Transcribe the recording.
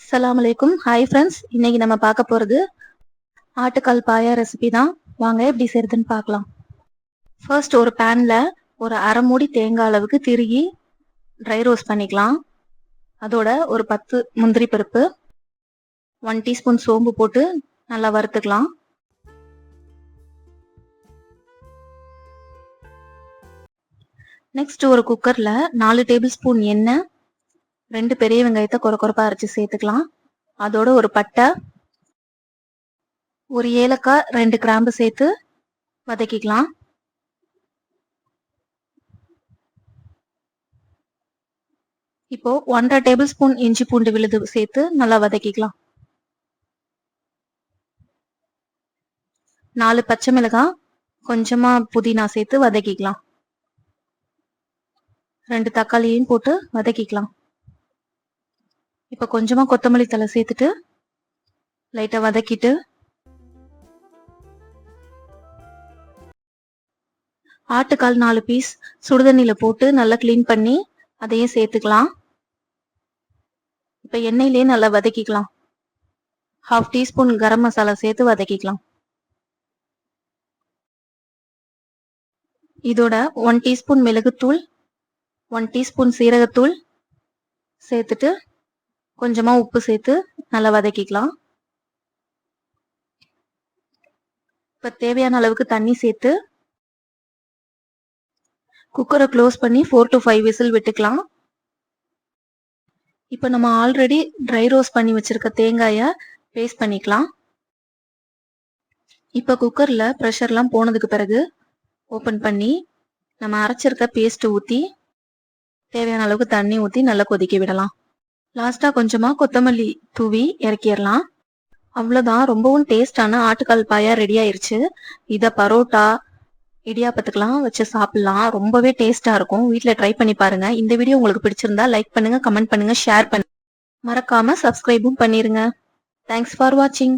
அஸ்ஸலாமு வலைக்கும் hi friends இன்னைக்கு நம்ம பார்க்க போகிறது ஆட்டுக்கால் பாயா ரெசிபி தான். வாங்க எப்படி செய்யறதுன்னு பார்க்கலாம். ஃபர்ஸ்ட் ஒரு பேனில் ஒரு அரை மூடி தேங்காய் அளவுக்கு திருகி ட்ரை ரோஸ்ட் பண்ணிக்கலாம். அதோட ஒரு பத்து முந்திரி பருப்பு ஒன் டீஸ்பூன் சோம்பு போட்டு நல்லா வறுத்துக்கலாம். நெக்ஸ்ட் ஒரு குக்கரில் நாலு டேபிள் ஸ்பூன் எண்ணெய் ரெண்டு பெரிய வெங்காயத்தை குறை குறைப்பா அரைச்சி சேர்த்துக்கலாம். அதோட ஒரு பட்டை ஒரு ஏலக்காய் ரெண்டு கிராம்பு சேர்த்து வதக்கிக்கலாம். இப்போ ஒன்றரை டேபிள் ஸ்பூன் இஞ்சி பூண்டு விழுது சேர்த்து நல்லா வதக்கிக்கலாம். நாலு பச்சை மிளகாய் கொஞ்சமா புதினா சேர்த்து வதக்கிக்கலாம். ரெண்டு தக்காளியையும் போட்டு வதக்கிக்கலாம். இப்போ கொஞ்சமாக கொத்தமல்லி தலை சேர்த்துட்டு லைட்டாக வதக்கிட்டு ஆட்டுக்கால் நாலு பீஸ் சுடுதண்ணியில் போட்டு நல்லா க்ளீன் பண்ணி அதையும் சேர்த்துக்கலாம். இப்போ எண்ணெயிலேயே நல்லா வதக்கிக்கலாம். ஹாஃப் டீஸ்பூன் கரம் மசாலா சேர்த்து வதக்கிக்கலாம். இதோட ஒன் டீஸ்பூன் மிளகுத்தூள் ஒன் டீஸ்பூன் சீரகத்தூள் சேர்த்துட்டு கொஞ்சமா உப்பு சேர்த்து நல்லா வதக்கிக்கலாம். இப்ப தேவையான அளவுக்கு தண்ணி சேர்த்து குக்கரை க்ளோஸ் பண்ணி ஃபோர் டு ஃபைவ் விசில் விட்டுக்கலாம். இப்போ நம்ம ஆல்ரெடி ட்ரை ரோஸ் பண்ணி வச்சிருக்க தேங்காயை பேஸ்ட் பண்ணிக்கலாம். இப்போ குக்கரில் ப்ரெஷர்லாம் போனதுக்கு பிறகு ஓப்பன் பண்ணி நம்ம அரைச்சிருக்க பேஸ்ட் ஊற்றி தேவையான அளவுக்கு தண்ணி ஊற்றி நல்லா கொதிக்க விடலாம். லாஸ்டா கொஞ்சமா கொத்தமல்லி தூவி இறக்கிடலாம். அவ்வளோதான் ரொம்பவும் டேஸ்டான ஆட்டுக்கால் பாயா ரெடி ஆயிருச்சு. இதை பரோட்டா இடியாப்பத்துக்கெல்லாம் வச்சு சாப்பிடலாம். ரொம்பவே டேஸ்டா இருக்கும். வீட்டில் ட்ரை பண்ணி பாருங்க. இந்த வீடியோ உங்களுக்கு பிடிச்சிருந்தா லைக் பண்ணுங்க கமெண்ட் பண்ணுங்க ஷேர் பண்ணுங்க. மறக்காம சப்ஸ்கிரைபும் பண்ணிருங்க. தேங்க்ஸ் ஃபார் வாட்சிங்